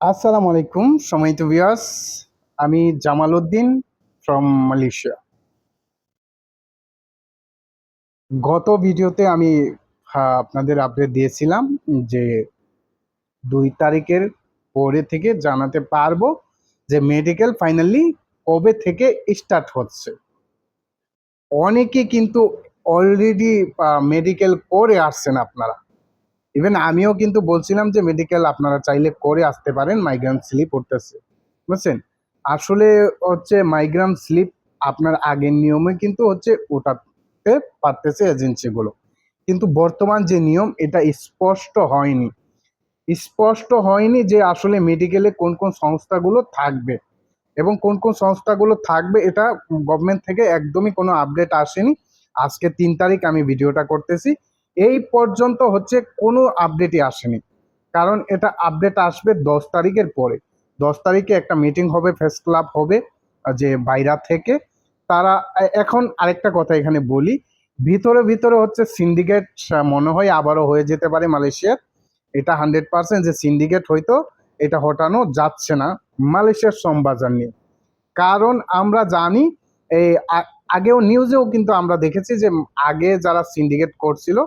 আসসালামু আলাইকুম সময়ত ভিউয়ার্স আমি জামাল উদ্দিন ফ্রম মালয়েশিয়া গত ভিডিওতে আমি আপনাদের আপডেট দিয়েছিলাম যে দুই তারিখের পরে থেকে জানাতে পারব যে মেডিকেল ফাইনালি কবে থেকে স্টার্ট হচ্ছে। অনেকে কিন্তু অলরেডি মেডিকেল করে আসছেন আপনারা। ইভেন আমিও কিন্তু বলছিলাম যে মেডিকেল আপনারা চাইলে করে আসতে পারেন মাইগ্রাম স্লিপ উঠতেছে। বুঝছেন? আসলে হচ্ছে মাইগ্রাম স্লিপ আপনার আগের নিয়মে কিন্তু হচ্ছে ওটাতে পারতেছে এজেন্সিগুলো কিন্তু বর্তমান যে নিয়ম, এটা স্পষ্ট হয়নি। স্পষ্ট হয়নি যে আসলে মেডিকেলে কোন কোন সংস্থাগুলো থাকবে। এবং কোন কোন সংস্থাগুলো থাকবে, এটা গভর্নমেন্ট থেকে একদমই কোনো আপডেট আসেনি। আজকে তিন তারিখ আমি ভিডিওটা করতেছি। এই পর্যন্ত হচ্ছে কোনো আপডেটই আসেনি। কারণ এটা আপডেট আসবে দশ তারিখের পরে। দশ তারিখে একটা মিটিং হবে ফেস ক্লাব হবে যে বাইরা থেকে। তারা এখন আরেকটা কথা এখানে বলি। ভিতরে ভিতরে হচ্ছে সিন্ডিকেট মনে হয় আবারও হয়ে যেতে পারে মালয়েশিয়ার। এটা হান্ড্রেড পার্সেন্ট যে সিন্ডিকেট হয়তো এটা হটানো যাচ্ছে না মালয়েশিয়ার শ্রমবাজার নিয়ে। কারণ আমরা জানি, এই আগেও নিউজেও কিন্তু আমরা দেখেছি যে আগে যারা সিন্ডিকেট করছিল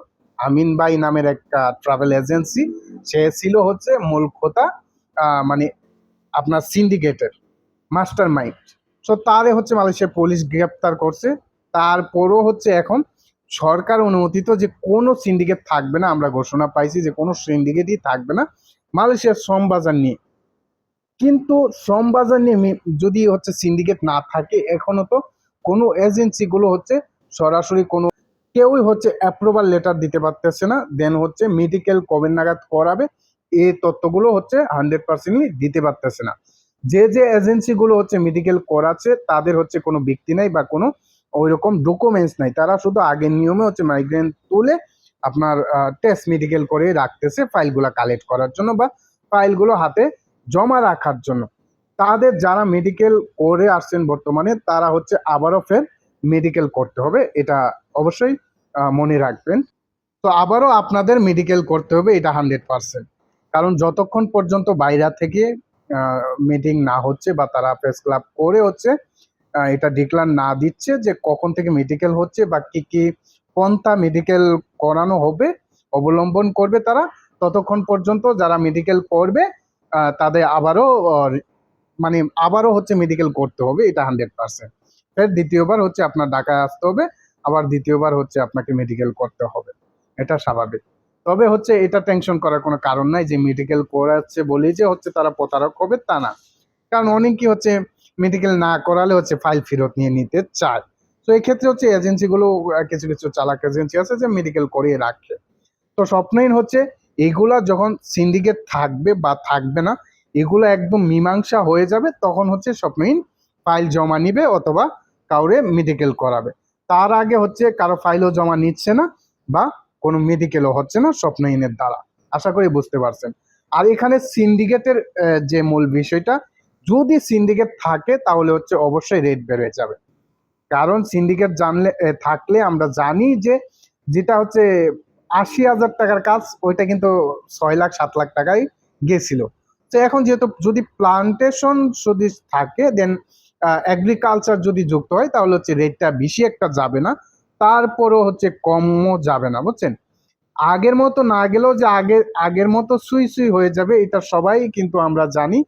আমিন ভাই নামের একটা ট্রাভেল এজেন্সি সে ছিল হচ্ছে মূল খোতা মানে আপনার সিন্ডিকেটের মাস্টার মাইন্ড সো তারে হচ্ছে মালয়েশিয়া পুলিশ গ্রেপ্তার করছে। তারপরও হচ্ছে এখন সরকার অনুমোদিত যে কোনো সিন্ডিকেট থাকবে না, আমরা ঘোষণা পাইছি যে কোনো সিন্ডিকেটই থাকবে না, মালয়েশিয়ার শ্রম বাজার নিয়ে। কিন্তু শ্রম বাজার নিয়ে যদি হচ্ছে সিন্ডিকেট না থাকে, এখনও তো কোনো এজেন্সিগুলো হচ্ছে সরাসরি কোনো কেউই হচ্ছে অ্যাপ্রুভাল লেটার দিতে পারতেছে না। দেন হচ্ছে মেডিকেল কবে নাগাদ করাবে এই তথ্যগুলো হচ্ছে হান্ড্রেড পার্সেন্টলি দিতে পারতেছে না। যে যে এজেন্সিগুলো হচ্ছে মেডিকেল করাচ্ছে, তাদের হচ্ছে কোনো ব্যক্তি নাই বা কোনো ওই রকম ডকুমেন্টস নাই। তারা শুধু আগের নিয়মে হচ্ছে মাইগ্রেন তুলে আপনার টেস্ট মেডিকেল করে রাখতেছে ফাইলগুলো কালেক্ট করার জন্য বা ফাইলগুলো হাতে জমা রাখার জন্য। তাদের যারা মেডিকেল করে আসছেন বর্তমানে, তারা হচ্ছে আবারও ফের মেডিকেল করতে হবে। এটা অবশ্যই মনে রাখবেন। তো আবারও আপনাদের মেডিকেল করতে হবে, এটা হান্ড্রেড পার্সেন্ট কারণ যতক্ষণ পর্যন্ত বাইরা থেকে মিটিং না হচ্ছে বা তারা প্রেস ক্লাব করে হচ্ছে এটা ডিক্লার না দিচ্ছে যে কখন থেকে মেডিকেল হচ্ছে বা কি কি পন্থা মেডিকেল করানো হবে, অবলম্বন করবে তারা, ততক্ষণ পর্যন্ত যারা মেডিকেল করবে তাদের আবারও মানে আবারও হচ্ছে মেডিকেল করতে হবে, এটা হান্ড্রেড পার্সেন্ট ফের দ্বিতীয়বার হচ্ছে আপনার ঢাকায় আসতে হবে আবার দ্বিতীয়বার হচ্ছে আপনাকে মেডিকেল করতে হবে। এটা স্বাভাবিক। তবে হচ্ছে এটা টেনশন করার কোনো কারণ নাই যে মেডিকেল করাচ্ছে বলেই যে হচ্ছে তারা প্রতারক হবে তা না। কারণ অনেকেই হচ্ছে মেডিকেল না করালে হচ্ছে ফাইল ফেরত নিয়ে নিতে চায়। তো এই ক্ষেত্রে হচ্ছে এজেন্সিগুলো কিছু কিছু চালাক এজেন্সি আছে যে মেডিকেল করিয়ে রাখে। তো স্বপ্নহীন হচ্ছে এগুলা যখন সিন্ডিকেট থাকবে বা থাকবে না, এগুলো একদম মীমাংসা হয়ে যাবে, তখন হচ্ছে স্বপ্নহীন ফাইল জমা নিবে অথবা কাউরে মেডিকেল করাবে। তার আগে হচ্ছে কারও ফাইলও জমা নিচ্ছে না বা কোনো মেডিকেলও হচ্ছে না স্বপ্ন ইনের দ্বারা। আশা করি বুঝতে পারছেন। আর এখানে সিন্ডিকেটের যে মূল বিষয়টা, যদি সিন্ডিকেট থাকে তাহলে হচ্ছে অবশ্যই রেট বেড়ে যাবে। কারণ সিন্ডিকেট জানলে থাকলে আমরা জানি যে যেটা হচ্ছে আশি হাজার টাকার কাজ, ওইটা কিন্তু ছয় লাখ, সাত লাখ টাকায় গেছিল। তো এখন যেহেতু যদি প্লান্টেশন যদি থাকে দেন এগ্রিকালচার যদি যুক্ত হয়, তাহলে হচ্ছে রেটটা বেশি একটা যাবে না। তারপরও হচ্ছে কমও যাবে না, বুঝছেন? আগের মতো না গেলেও যে আগে, আগের মতো সুই সুই হয়ে যাবে, এটা সবাই কিন্তু আমরা জানি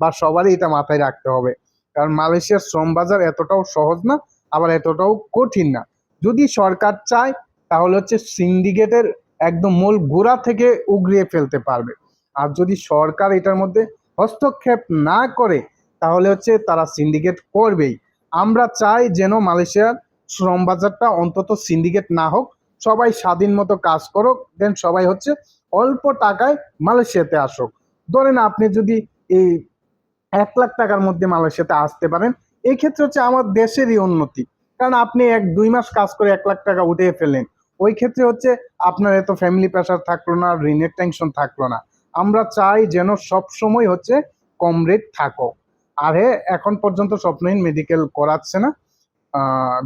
বা সবারই এটা মাথায় রাখতে হবে। কারণ মালয়েশিয়ার শ্রম বাজার এতটাও সহজ না, আবার এতটাও কঠিন না। যদি সরকার চায়, তাহলে হচ্ছে সিন্ডিকেটের একদম মূল গোড়া থেকে উগরিয়ে ফেলতে পারবে। আর যদি সরকার এটার মধ্যে হস্তক্ষেপ না করে তাহলে হচ্ছে তারা সিন্ডিকেট করবেই। আমরা চাই যেন মালয়েশিয়ার শ্রম বাজারটা অন্তত সিন্ডিকেট না হোক, সবাই স্বাধীন মতো কাজ করুক দেন সবাই হচ্ছে অল্প টাকায় মালয়েশিয়াতে আসুক। ধরেন আপনি যদি এই এক লাখ টাকার মধ্যে মালয়েশিয়াতে আসতে পারেন এই ক্ষেত্রে হচ্ছে আমার দেশেরই উন্নতি। কারণ আপনি এক, দুই মাস কাজ করে এক লাখ টাকা উঠিয়ে ফেললেন। ওই ক্ষেত্রে হচ্ছে আপনার এত ফ্যামিলি প্রেশার থাকল না, ঋণের টেনশন থাকল না। আমরা চাই যেন সব সময় হচ্ছে কম রেট থাকো আর এখন পর্যন্ত স্বপ্নহীন মেডিকেল করাচ্ছে না।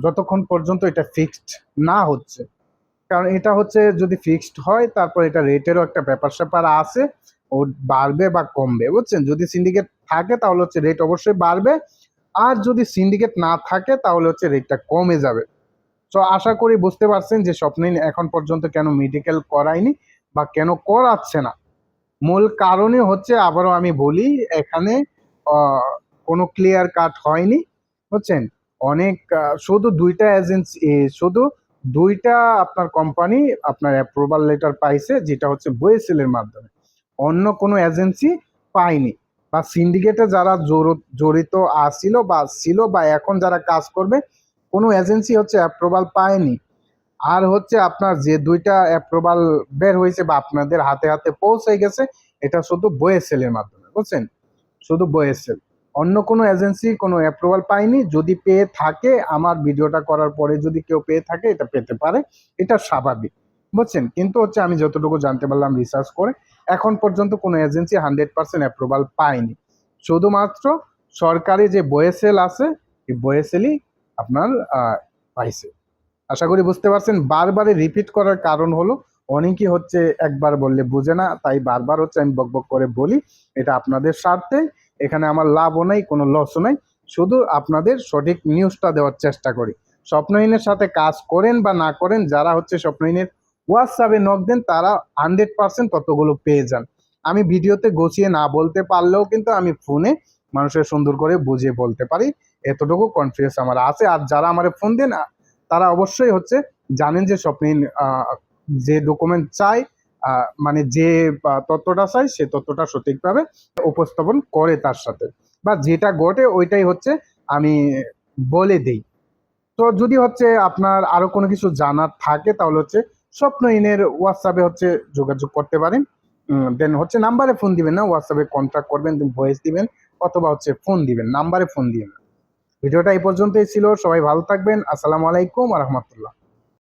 যতক্ষণ পর্যন্ত এটা ফিক্সড না হচ্ছে। কারণ এটা হচ্ছে যদি ফিক্সড হয়, তারপর এটা রেটেরও একটা ব্যাপার স্যাপার আছে, ও বাড়বে বা কমবে, বুঝছেন? যদি সিন্ডিকেট থাকে, তাহলে হচ্ছে রেট অবশ্যই বাড়বে। আর যদি সিন্ডিকেট না থাকে, তাহলে হচ্ছে রেটটা কমে যাবে। তো আশা করি বুঝতে পারছেন যে স্বপ্নিন এখন পর্যন্ত কেন মেডিকেল করায়নি বা কেন করাচ্ছে না। মূল কারণে হচ্ছে, আবারও আমি বলি, এখানে কোনো ক্লিয়ার কাট হয়নি, বুঝছেন? অনেক শুধু দুইটা এজেন্সি শুধু দুইটা আপনার কোম্পানি আপনার অ্যাপ্রুভাল লেটার পাইছে, যেটা হচ্ছে বইএসএল এর মাধ্যমে। অন্য কোনো এজেন্সি পায়নি। বা সিন্ডিকেটে যারা জড়- জড়িত আসছিল বা ছিল বা এখন যারা কাজ করবে, কোনো এজেন্সি হচ্ছে অ্যাপ্রুভাল পায়নি। আর হচ্ছে আপনার যে দুইটা অ্যাপ্রুভাল বের হয়েছে বা আপনাদের হাতে হাতে পৌঁছে গেছে, এটা শুধু বইএসএল এর মাধ্যমে, বুঝছেন? শুধু বইএসএল অন্য কোনো এজেন্সি কোনো অ্যাপ্রুভাল পায়নি, যদি পেয়ে থাকে, আমার ভিডিওটা করার পরে যদি কেউ পেয়ে থাকে, এটা পেতে পারে, এটা স্বাভাবিক। বুঝছেন? কিন্তু হচ্ছে আমি যতটুকু জানতে পারলাম রিসার্চ করে, এখন পর্যন্ত কোনো এজেন্সি হান্ড্রেড পার্সেন্ট অ্যাপ্রুভাল পায়নি। শুধুমাত্র সরকারি যে বয়েসেল আছে, এই বয়েসেলই আপনার পাইছে। আশা করি বুঝতে পারছেন বারবারে রিপিট করার কারণ হলো, অনেকেই হচ্ছে একবার বললে বুঝে না, তাই বারবার হচ্ছে আমি বকবক করে বলি, এটা আপনাদের স্বার্থে। এখানে আমার লাভও নাই কোনো লসও নাই। শুধু আপনাদের সঠিক নিউজটা দেওয়ার চেষ্টা করি। স্বপ্নহীনের সাথে কাজ করেন বা না করেন যারা হচ্ছে স্বপ্নহীনের হোয়াটসঅ্যাপে নক দেন তারা হান্ড্রেড পার্সেন্ট ততগুলো পেয়ে যান। আমি ভিডিওতে গুছিয়ে না বলতে পারলেও কিন্তু আমি ফোনে মানুষের সুন্দর করে বুঝিয়ে বলতে পারি। এতটুকু কনফিডেন্স আমার আছে। আর যারা আমার ফোন দেন তারা অবশ্যই হচ্ছে জানেন যে স্বপ্নহীন যে ডকুমেন্ট আহ, মানে যে তথ্যটা চাই সে তথ্যটা সঠিকভাবে উপস্থাপন করে তার সাথে। বা যেটা ঘটে ওইটাই হচ্ছে আমি বলে দেই। তো যদি হচ্ছে আপনার আরও কোনো কিছু জানার থাকে তাহলে হচ্ছে স্বপ্নহীনের হোয়াটসঅ্যাপে হচ্ছে যোগাযোগ করতে পারেন। দেন হচ্ছে নাম্বারে ফোন দিবেন না হোয়াটসঅ্যাপে কন্ট্যাক্ট করবেন ভয়েস দিবেন, অথবা হচ্ছে ফোন দিবেন নাম্বারে ফোন দিবেন। ভিডিওটা এই পর্যন্তই ছিল, সবাই ভালো থাকবেন, আসসালামু আলাইকুম রহমতুল্লাহ।